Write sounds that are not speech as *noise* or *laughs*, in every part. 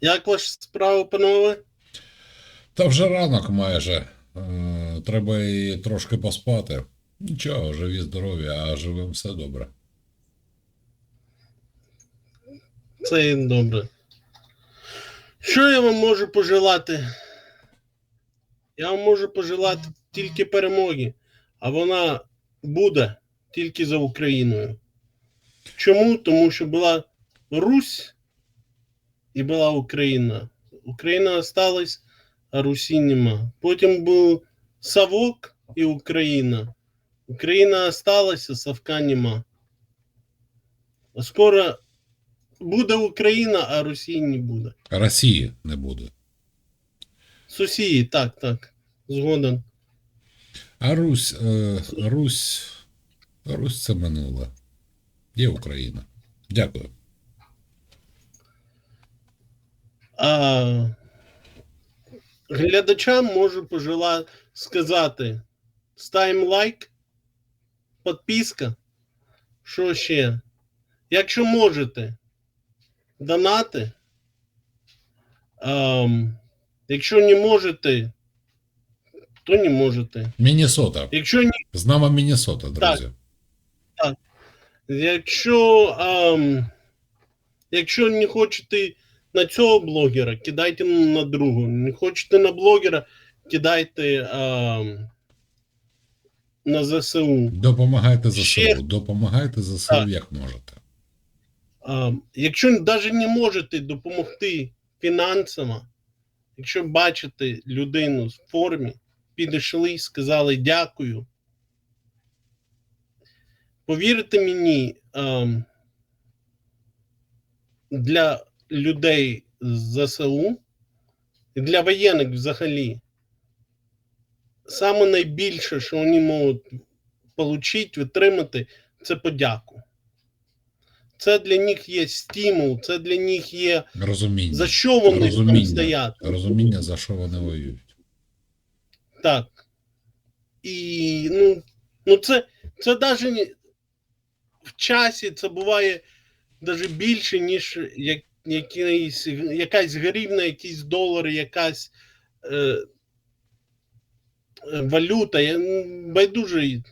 Як ваші справи, панове? Та вже ранок майже. Е, Треба і трошки поспати. Нічого, живі, здорові, а живим все добре. Це і добре. Що я вам можу пожелати? Я вам можу пожелати тільки перемоги, а вона буде тільки за Україною. Чому? Тому що була Русь і була Україна. Україна осталась, а Русі нема. Потім був Савок і Україна. Україна осталась, а Савка нема. А скоро буде Україна, а Росії не буде. Росії не буде. Сусії, так, так. Згоден. А Русь, е, Русь, Русь це минуле. Є Україна. Дякую. А глядачам можу пожелати сказати: ставимо лайк, підписка. Що ще? Якщо можете, донати. Ам, якщо не можете, то не можете. Міннесота. Якщо ні, З нами Міннесота, друзі. Якщо, ам, якщо не хочете на цього блогера, кидайте на другого. Не хочете на блогера, кидайте ам, на ЗСУ. Допомагайте ЗСУ. Ще- Допомагайте ЗСУ Так. як можете. Ам, якщо навіть не можете допомогти фінансово, якщо бачите людину в формі, підійшли, сказали дякую. Повірте мені, для людей з ЗСУ і для воєнних взагалі, саме найбільше, що вони можуть отримати, отримати, це подяку. Це для них є стимул, це для них є Розуміння. за що вони там Розуміння. стоять. Розуміння, за що вони воюють. Так. І ну, ну це, це навіть в часі це буває навіть більше, ніж як, якийсь, якась гривна, якийсь долар, якась е, валюта. Ну, байдуже,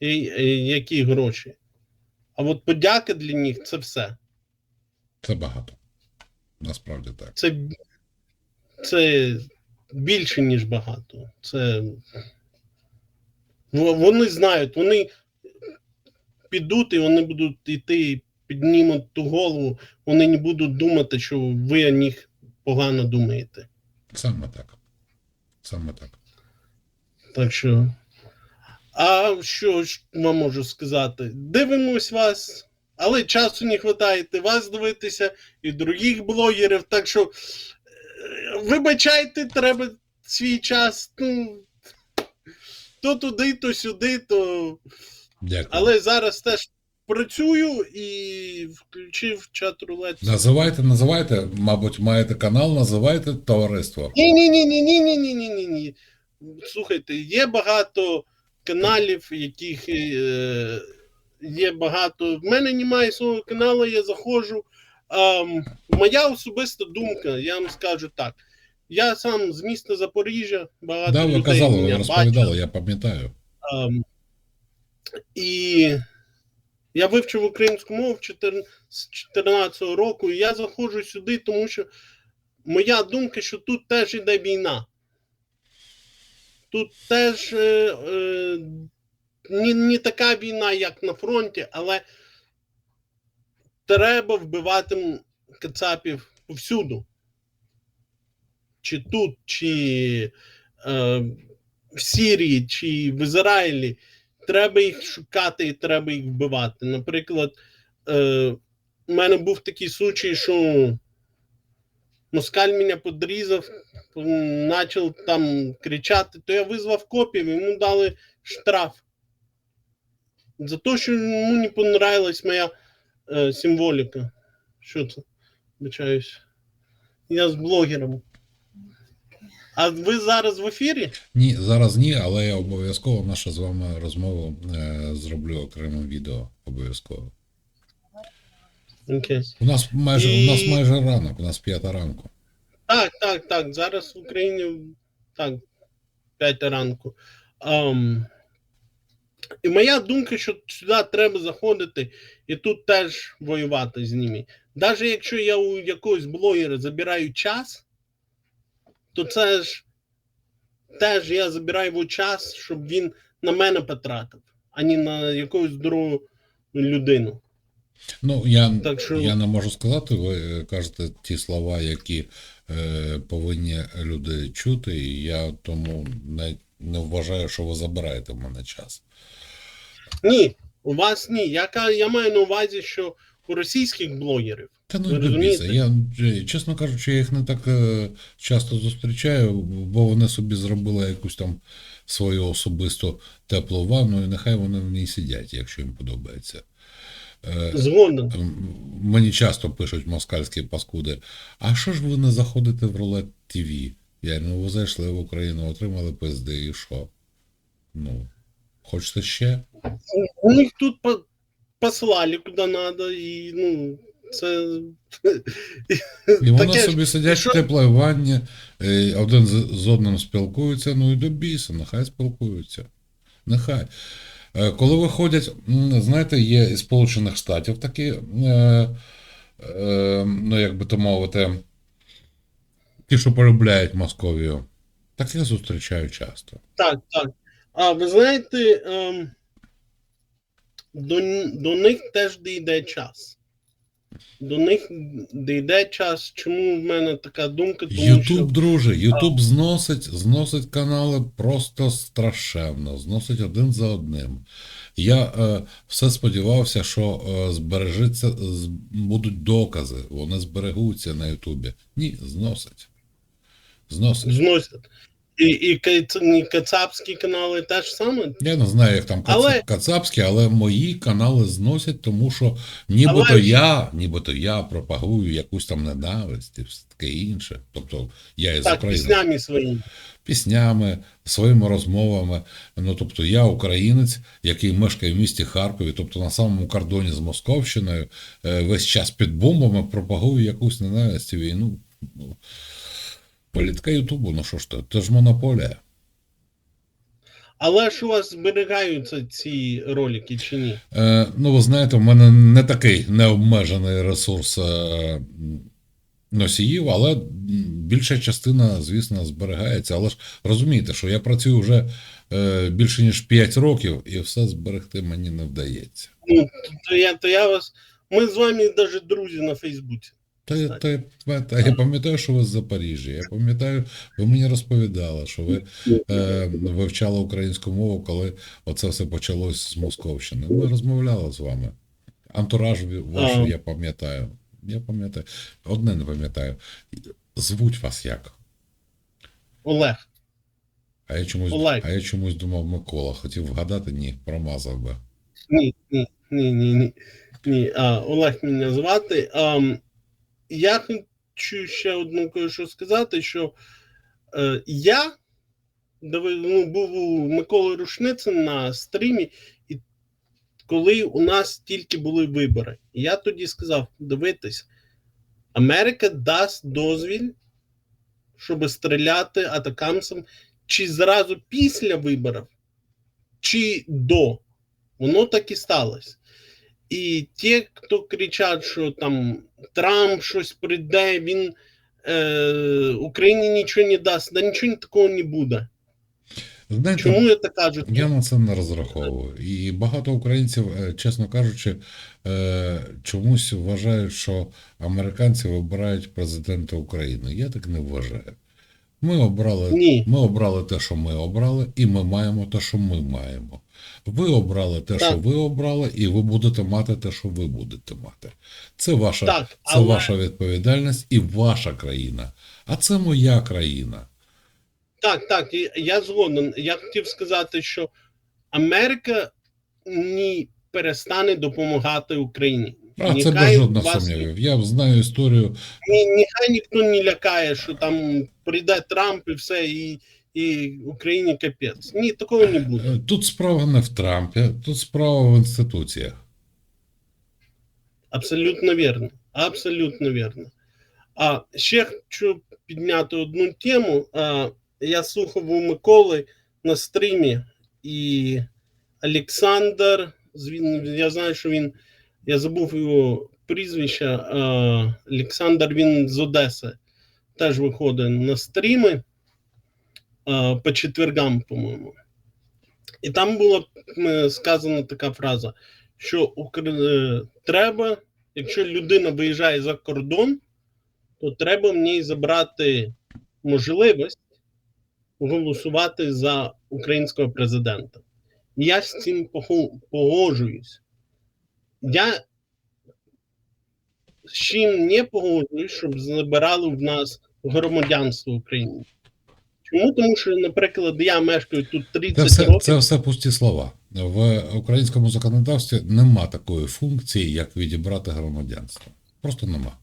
які гроші. А от подяка для них це все. Це багато. Насправді так. Це, це більше, ніж багато. Це вони знають, вони підуть і вони будуть йти, піднімуть ту голову, вони не будуть думати, що ви о них погано думаєте. Саме так. Саме так. Так що. А що ж вам можу сказати? Дивимось вас, але часу не вистачає вас дивитися і других блогерів. Так що е, вибачайте, треба свій час. Ну, то туди, то сюди, то. Дякую. Але зараз теж працюю і включив чат рулет. Називайте, називайте, мабуть, маєте канал, називайте товариство. Ні, ні, ні, ні, ні, ні, ні, ні, ні, ні. Слухайте, є багато каналів, яких е, є багато. В мене немає свого каналу, я заходжу. Ем, моя особиста думка, я вам скажу так. Я сам з міста Запоріжжя, багато Да, ви людей казали, ви розповідали, бачать. я пам'ятаю. Ем, і я вивчив українську мову з 14 року, і я заходжу сюди, тому що моя думка, що тут теж іде війна. Тут теж е, е, не, не така війна, як на фронті, але треба вбивати кацапів повсюду. Чи тут, чи е, в Сирії, чи в Ізраїлі. Треба їх шукати і треба їх вбивати. Наприклад, е, у мене був такий случай, що москаль мене подрізав, почав там кричати, то я визвав копів, йому дали штраф. За те, що йому не понравилась моя е, символіка. Що це? Вибачаюсь. Я з блогером. А ви зараз в ефірі? Ні, зараз ні, але я обов'язково нашу з вами розмову е, зроблю окремим відео. Обов'язково. Окей. У нас майже І- у нас майже ранок, у нас п'ята ранку. Так, так, так. Зараз в Україні так, 5 ранку. Ем, і моя думка, що сюди треба заходити і тут теж воювати з ними. Навіть якщо я у якогось блогера забираю час, то це ж теж я забираю його час, щоб він на мене потратив, а не на якусь другу людину. Ну, я, Так що- я не можу сказати, ви кажете ті слова, які е, повинні люди чути, і я тому не, не вважаю, що ви забираєте в мене час. Ні, у вас ні. Я, я маю на увазі, що російських блогерів Та ну дивіться, я чесно кажучи, я їх не так е, часто зустрічаю, бо вони собі зробили якусь там свою особисту теплу ванну, і нехай вони в ній сидять, якщо їм подобається. Е, Мені часто пишуть москальські паскуди. А що ж ви не заходите в рулет ТВ? Я ну ви зайшли в Україну, отримали пизди, і що? Ну, хочете ще? У них тут по- послали куди треба, і ну, це. І вони таке собі сидять що- в теплій ванні, е, один з, з одним спілкуються, ну і до біса, нехай спілкуються. Нехай. Е, Коли виходять, м, знаєте, є із Сполучених Штатів такі, е, е, ну як би то мовити, ті, що полюбляють Московію. Так я зустрічаю часто. Так, так. А ви знаєте, ем, до, до них теж дійде час. До них дійде час. Чому в мене така думка? Тому Ютуб, що друже, Ютуб зносить, зносить канали просто страшенно, зносить один за одним. Я е, все сподівався, що е, збережеться, з- будуть докази, вони зберегуться на Ютубі. Ні, зносить. Зносить. зносять. І, і, і кацапські канали теж саме. Я не знаю, як там кац... Але- кацапські, але мої канали зносять, тому що нібито Але- я, нібито я пропагую якусь там ненависть і все таке інше. Тобто я із Так, України. піснями своїми. піснями, своїми розмовами. Ну, тобто, я українець, який мешкає в місті Харкові, тобто на самому кордоні з Московщиною, е, весь час під бомбами пропагую якусь ненависть і війну. Політика Ютубу, ну що ж то, це ж монополія. Але ж у вас зберігаються ці ролики чи ні? Е, ну, ви знаєте, в мене не такий необмежений ресурс е, носіїв, але більша частина, звісно, зберігається. Але ж розумієте, що я працюю вже е, більше ніж 5 років, і все зберегти мені не вдається. Ну, то я, то я вас. Ми з вами навіть друзі на Фейсбуці. Та, я- та, та я пам'ятаю, що ви з Запоріжжя. Я пам'ятаю, ви мені розповідали, що ви е, вивчали українську мову, коли оце все почалось з Московщини. Ми розмовляли з вами. Антураж ваш, я пам'ятаю. Я пам'ятаю. Одне не пам'ятаю. Звуть вас як? Олег. А я чомусь, Олег. а я чомусь думав Микола. Хотів вгадати, ні, промазав би. Ні, ні, ні, ні, ні. ні. А, Олег мене звати. Ам, я хочу ще одну кое-що сказати, що е, я ну, був у Миколи Рушницина на стрімі, і коли у нас тільки були вибори. Я тоді сказав: дивитись, Америка дасть дозвіл, щоб стріляти атакамцям чи зразу після виборів, чи до. Воно так і сталося. І ті, хто кричать, що там Трамп щось прийде, він е, Україні нічого не дасть, да нічого такого не буде. Знаєте, Чому я так кажу? Я на це не розраховую. І багато українців, е, чесно кажучи, е, чомусь вважають, що американці вибирають президента України. Я так не вважаю. Ми обрали, Ні. ми обрали те, що ми обрали, і ми маємо те, що ми маємо. Ви обрали те, Так. що ви обрали, і ви будете мати те, що ви будете мати. Це ваша, Так, це але- ваша відповідальність і ваша країна. А це моя країна. Так, так, я згоден. Я хотів сказати, що Америка не перестане допомагати Україні. А це без жодних вас- сумнівів. Я знаю історію Ні, нехай ніхто не лякає, що там прийде Трамп і все, і, і Україні капець. Ні, такого не буде. Е, Тут справа не в Трампі, тут справа в інституціях. Абсолютно вірно. Абсолютно вірно. А ще хочу підняти одну тему. А, я слухав у Миколи на стрімі, і Олександр, я знаю, що він, я забув його прізвище, Олександр, він з Одеси, теж виходить на стріми по четвергам, по-моєму. І там була сказана така фраза, що е, треба, якщо людина виїжджає за кордон, то треба в ній забрати можливість голосувати за українського президента. Я з цим погоджуюсь. Я з чим не погоджуюсь, щоб забирали в нас громадянство України. Чому? Тому що, наприклад, я мешкаю тут 30 Це все, років. це все пусті слова. В українському законодавстві нема такої функції, як відібрати громадянство. Просто нема.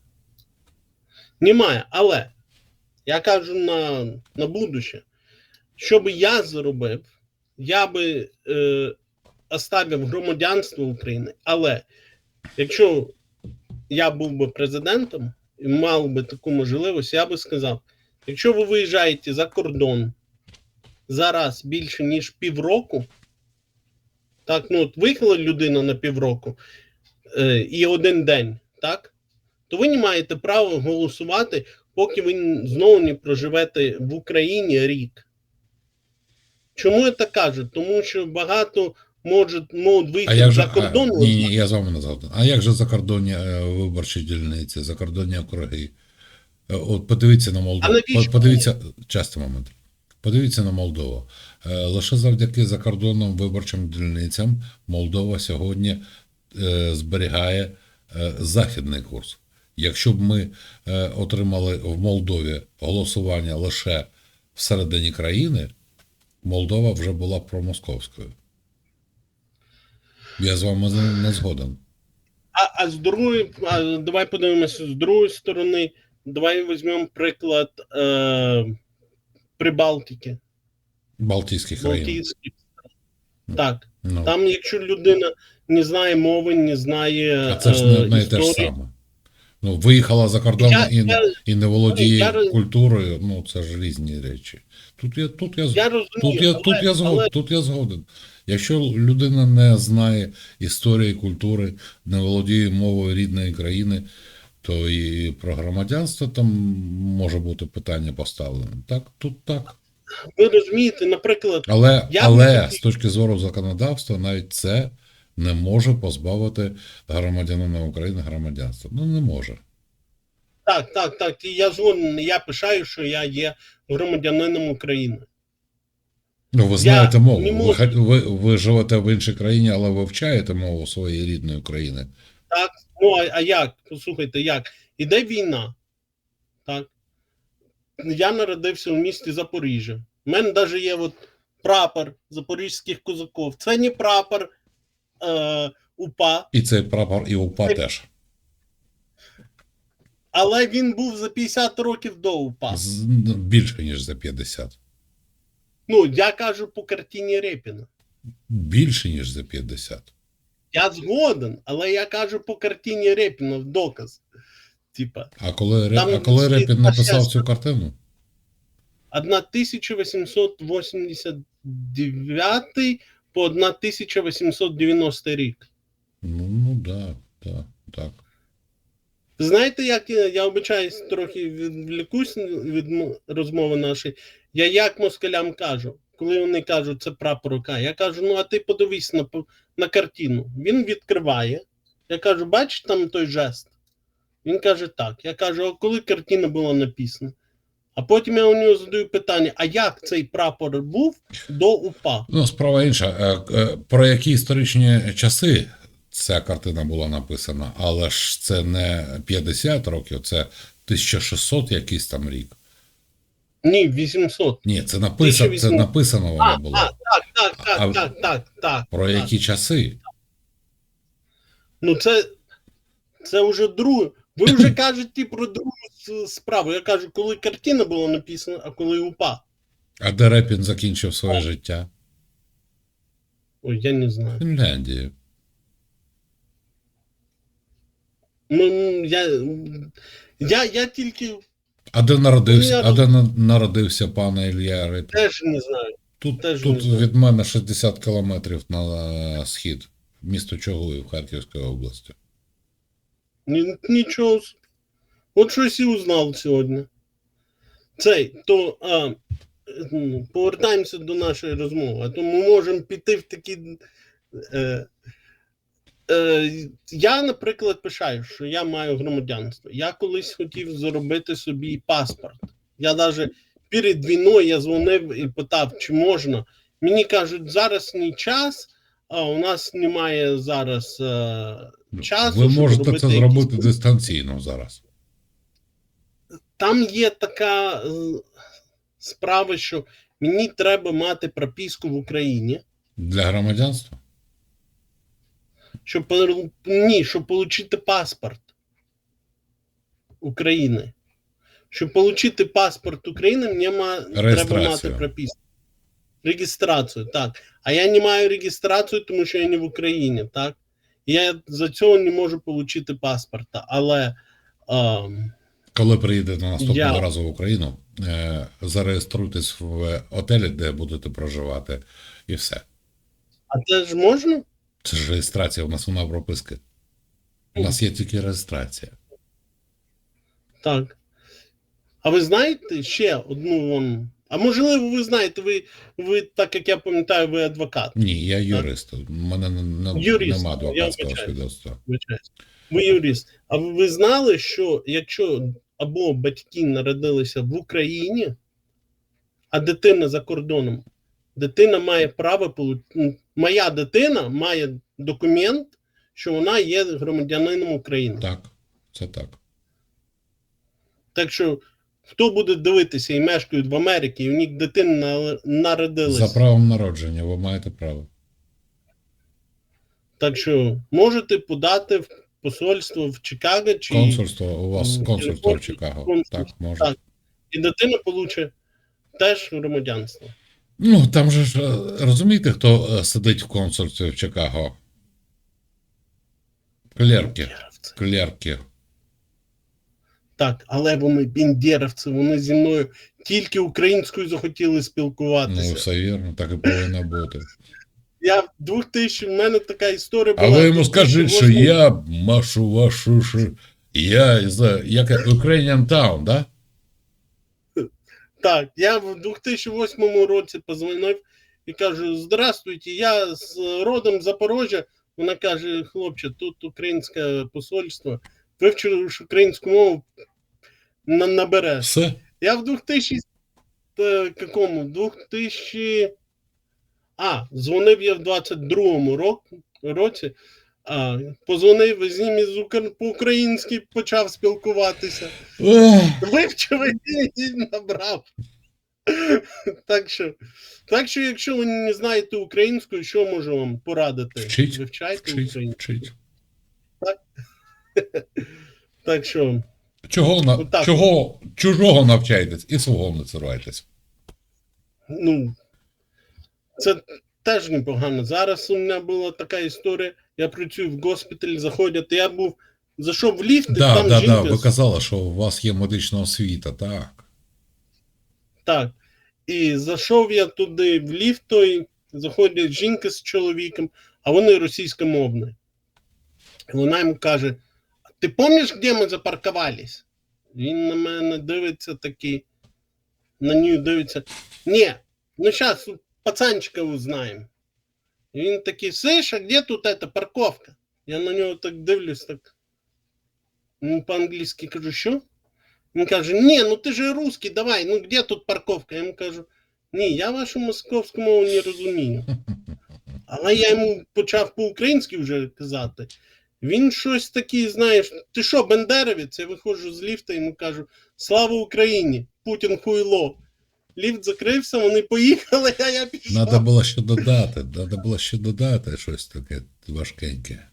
Немає. Але я кажу на, на будуще, що би я зробив, я би е, оставив громадянство України. Але якщо я був би президентом і мав би таку можливість, я би сказав: якщо ви виїжджаєте за кордон зараз більше ніж півроку, так, ну от виїхала людина на півроку е, і один день, так? то ви не маєте права голосувати, поки ви знову не проживете в Україні рік. Чому я так кажу? Тому що багато можуть, можуть А виїхати як за кордон. а, ні, ні, я з вами не. А як же закордонні е, виборчі дільниці, закордонні округи? Е, От подивіться на Молдову. Подивіться, часто момент. Подивіться на Молдову. Е, Лише завдяки закордонним виборчим дільницям Молдова сьогодні зберігає західний курс. Якщо б ми отримали в Молдові голосування лише всередині країни, Молдова вже була б промосковською. Я з вами не, не згоден. А, а з другої, а, давай подивимося з другої сторони. Давай візьмемо приклад е, Прибалтики, Балтійських країн. Балтійських. Так. Ну, Там, якщо людина не знає мови, не знає а це ж не е, одне і те ж саме. Ну, виїхала за кордон Я- і, не- я- і не володіє я культурою, ну це ж різні речі. Тут я, тут я, Я розумію, тут я, але, тут я, згоден, але тут я згоден. Якщо людина не знає історії, культури, не володіє мовою рідної країни, то і про громадянство там може бути питання поставлене. Так, тут так. ви розумієте, наприклад, Але, Я але би- з точки зору законодавства, навіть це не може позбавити громадянина України громадянства. Ну не може. так, так, так, я згоден, я пишаю, що я є громадянином України. Ну, ви знаєте не мову. Ви, ви, ви живете в іншій країні, але вивчаєте мову своєї рідної країни. Так, ну а, а як? Послухайте, як? Іде війна. Так. Я народився в місті Запоріжжя. У мене навіть є от прапор запорізьких козаків. Це не прапор е, УПА, І цей прапор і УПА Це- теж. але він був за 50 років до УПА. З- ну, більше, ніж за 50. Ну, я кажу по картині Репіна. Більше, ніж за 50. Я згоден, але я кажу по картині Репіна в доказ. Типа, А коли, Там а коли Репін написав цю картину? 1889 по 1890 рік. Ну, ну да, да, так. Знаєте, як я, я обичаюсь трохи відвлікусь від розмови нашої. Я як москалям кажу, коли вони кажуть, це прапор я кажу, ну а ти подивись на, на картину. Він відкриває. Я кажу, бачиш там той жест? Він каже, так. Я кажу, а коли картина була написана? А потім я у нього задаю питання: а як цей прапор був до УПА? Ну, справа інша. Е, е, Про які історичні часи ця картина була написана, але ж це не 50 років, це 1600 якийсь там рік. Ні, 800. Ні, це написано, це написано А, воно а, було. так, так, так, А- так, так, так. Про так. які часи? Ну, це, це вже друге. Ви вже *coughs* кажете про другу справу. Я кажу, коли картина була написана, а коли УПА. А де Репін закінчив своє життя? Ой, я не знаю. Фінляндії. Ну, я, я, я тільки А де народився, Ну, я а де на- народився пан Ілля Рипін? теж не знаю. Тут, теж тут не знаю. від мене 60 кілометрів на е, схід, місто Чогуїв Харківської області. Ні, нічого. с- От щось і узнав сьогодні. Цей, то а, м, повертаємося до нашої розмови. А то ми можемо піти в такі. Е, е, я, наприклад, пишаю, що я маю громадянство. Я колись хотів зробити собі паспорт. Я навіть перед війною я дзвонив і питав, чи можна. Мені кажуть, зараз не час, а у нас немає зараз. Е, Часу, Ви можете робити це якісь- зробити дистанційно зараз. там є така е, справа, що мені треба мати прописку в Україні, Для громадянства? Щоб ні, щоб отримати паспорт України. Щоб отримати паспорт України, мені треба мати прописку. Реєстрацію, так. А я не маю реєстрацію, тому що я не в Україні, так? Я за цього не можу отримати паспорта. Але ем, Коли приїдете наступного Я- разу в Україну, е, зареєструйтесь в отелі, де будете проживати, і все. а це ж можна? Це ж реєстрація, у нас вона прописки. У нас є тільки реєстрація. Так. А ви знаєте ще одну вам. А можливо, ви знаєте, ви, ви так як я пам'ятаю, ви адвокат. Ні, я юрист. У мене не, не, Юрист, нема адвокатського свідоцтва. Ви юрист. А ви знали, що якщо або батьки народилися в Україні, а дитина за кордоном, дитина має право моя дитина має документ, що вона є громадянином України. Так, це так. Так що хто буде дивитися і мешкають в Америці, і у них дитина на- народилася. За правом народження ви маєте право. Так що можете подати в посольство в Чикаго, чи Консульство, у вас консульство в Чикаго. консульство, Так, може. так. і дитина получить теж громадянство. Ну, там же ж, е, розумієте, хто е, сидить в консульстві в Чикаго? Клерки. Клерки. Так, але вони бендеровці, вони зі мною тільки українською захотіли спілкуватися. Ну, все вірно, так і повинно бути. *laughs* Я в 2000, в мене така історія А була. ви йому скажіть, що я машу вашу ш... Я за як Ukrainian Town, да? Так, я в 2008 році позвонив і кажу: Здравствуйте, я з родом Запорожжя. Вона каже: хлопче, тут українське посольство. Вивчиш українську мову на, набереш. Все. Я в 2000 е, какому? 2000... А, дзвонив я в 22-му рок- році. А, позвонив з ним Укр... по-українськи почав спілкуватися. Вивчив і набрав. Так що, так що, якщо ви не знаєте українську, що можу вам порадити? Вчіть, Вивчайте Вчить, українську. вчить. Так що, Чого, на... Отак. Чого чужого навчайтесь і свого не цурайтесь. ну, це теж непогано. Зараз у мене була така історія. Я працюю в госпіталі, заходять. Я був, зайшов в ліфт, і Да, там да, жінка. да. Ви казали, що у вас є медична освіта, так. Так. І зайшов я туди в ліфт, той, заходить жінка з чоловіком, а вони російськомовні. Вона йому каже: Ти пам'ятаєш, де ми запаркувались? Він на мене дивиться такий, на нього дивиться. Ні, ну зараз пацанчика узнаємо. І він такий, слышь, а де тут эта парковка? Я на нього так дивлюсь, так. Ну, по-англійськи кажу, що? Він каже: Ні, ну ти же русский, давай, ну де тут парковка? Я йому кажу, ні, я вашу московську мову не розумію. *laughs* Але я йому почав по-українськи вже казати. Він щось такий, знаєш, ти що, бендеровець? Я виходжу з ліфта, йому кажу: Слава Україні! Путін хуйло. Ліфт закрився, вони поїхали, *laughs* а я пішов. Надо було ще додати, надо було ще додати щось таке важкеньке.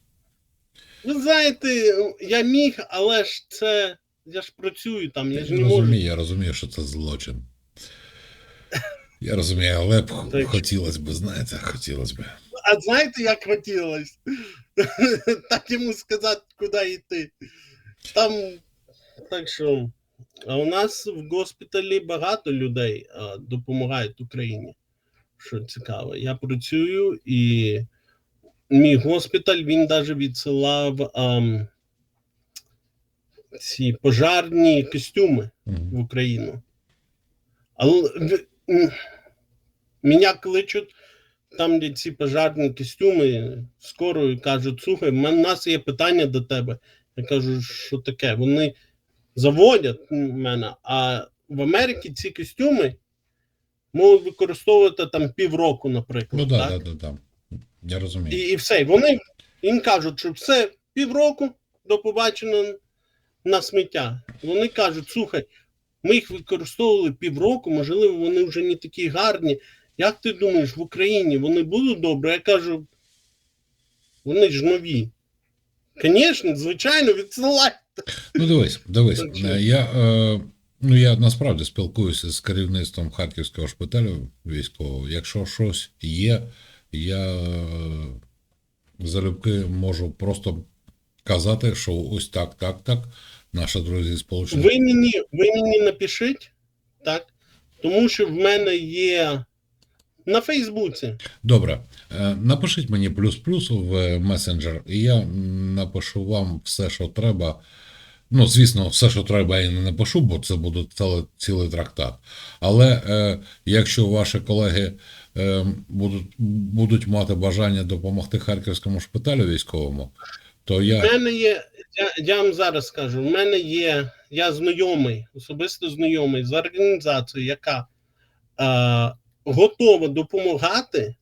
Ви знаєте, я міг, але ж це. Я ж працюю там, я ж Я не можу. розумію, я розумію, що це злочин. Я розумію, але б хотілося б, знаєте, хотілося б. А знаєте, як хотілося? *laughs* Так йому сказати, куди йти. Там так що. А у нас в госпіталі багато людей а, допомагають Україні. Що цікаво. Я працюю і мій госпіталь він навіть відсилав ам, ці пожарні костюми в Україну. Але в- мене кличуть там, де ці пожарні костюми, скоро і кажуть: слухай, в нас є питання до тебе. Я кажу, що таке? Вони заводять мене, а в Америці ці костюми можуть використовувати там півроку, наприклад. Ну да, так? да, да, да. Я розумію. І, і все. Вони їм кажуть, що все півроку до побачення на сміття. Вони кажуть: слухай, ми їх використовували півроку, можливо, вони вже не такі гарні. Як ти думаєш, в Україні вони будуть добре? Я кажу, вони ж нові. Звісно, звичайно, відсилай. Ну, дивись, дивись. Я, е, ну, я насправді спілкуюся з керівництвом Харківського шпиталю військового. Якщо щось є, я е, залюбки можу просто казати, що ось так, так, так. Наші друзі сполучені. Ви мені, ви мені напишіть, так? Тому що в мене є на Фейсбуці. Добре, Е, напишіть мені плюс-плюс в месенджер, і я напишу вам все, що треба. Ну, звісно, все, що треба, я не напишу, бо це буде цілий, цілий трактат. Але е, якщо ваші колеги е, будуть, будуть мати бажання допомогти Харківському шпиталю військовому, то В я. мене є, я, я вам зараз скажу, в мене є, я знайомий, особисто знайомий з організацією, яка е, готова допомагати.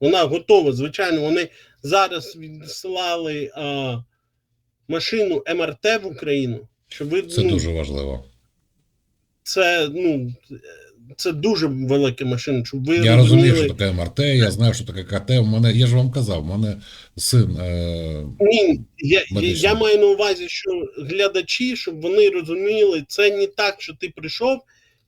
Вона готова, звичайно, вони зараз відсилали е, машину МРТ в Україну. Щоб ви, Це ну, дуже важливо. це, ну, це дуже велика машина, щоб ви Я розумію, розуміли. що таке МРТ, я знаю, що таке КТ. У мене, я ж вам казав, у мене син. Е, Ні, я, я, я маю на увазі, що глядачі, щоб вони розуміли, це не так, що ти прийшов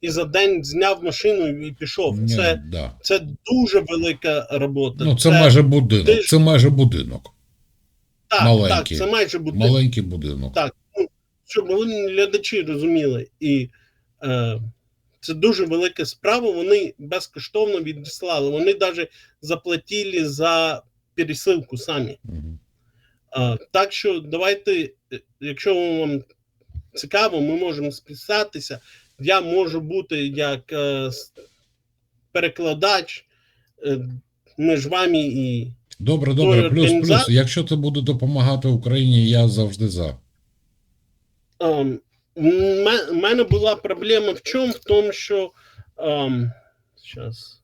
і за день зняв машину і пішов. ні, Це, да. це дуже велика робота. Ну, це майже будинок. ти Це майже будинок. Так, маленький. так, це майже буде. Маленький будинок. Так, ну, щоб вони глядачі розуміли. І е, це дуже велика справа. Вони безкоштовно відіслали. Вони навіть заплатили за пересилку самі. А, так що давайте, е, якщо вам цікаво, ми можемо списатися. Я можу бути як е, перекладач е, між вами і. Добре, добре, плюс, плюс. Якщо ти буде допомагати Україні, я завжди за. Ем, м- У мене була проблема в чому? В тому, що. Ем, щас.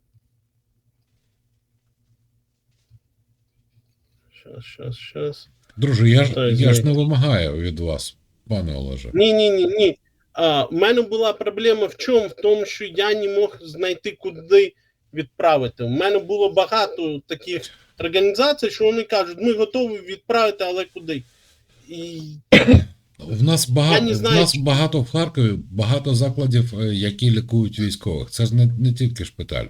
Щас, щас, щас. Друже, я ж, я ж не вимагаю від вас, пане Олеже. Ні, ні, ні, ні. А, у мене була проблема в чому? В тому, що я не мог знайти, куди відправити. У мене було багато таких організацій, що вони кажуть, ми готові відправити, але куди? І В нас багато, не в нас чи- багато в Харкові, багато закладів, е, які лікують військових. Це ж не, не тільки шпиталь.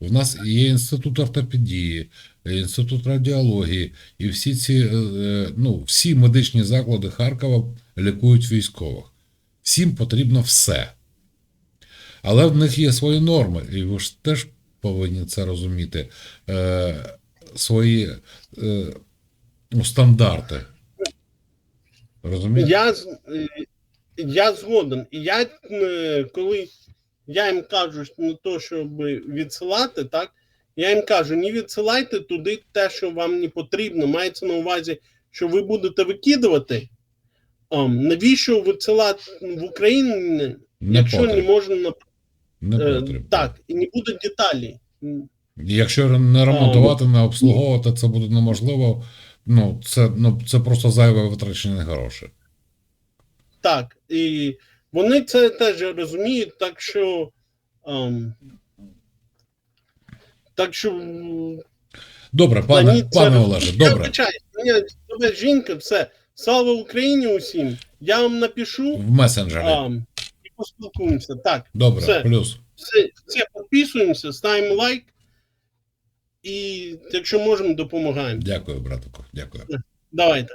В нас є інститут ортопедії, е, інститут радіології, і всі ці е, ну, всі медичні заклади Харкова лікують військових. Всім потрібно все. Але в них є свої норми, і ви ж теж повинні це розуміти. Е, свої е, ну, стандарти. Розумієте? я, я згоден. Я, е, коли я їм кажу на те, щоб відсилати, так, я їм кажу, не відсилайте туди те, що вам не потрібно. Мається на увазі, що ви будете викидувати. Ем, навіщо відсилати в Україну, Не якщо не можна на Не Е. Так, і не буде деталі. Якщо не ремонтувати, не обслуговувати, це буде неможливо. Ну, це, ну, це просто зайве витрачення грошей. Так, і вони це теж розуміють, так що. ем, так що. Добре, пане, пане Олеже, добре. мене жінка, все. Слава Україні усім. Я вам напишу В месенджері. ем, і поспілкуємося. Так, Добре, все. плюс. все, все підписуємося, ставимо лайк. І якщо можемо, допомагаємо. Дякую, братику. Дякую. Давайте.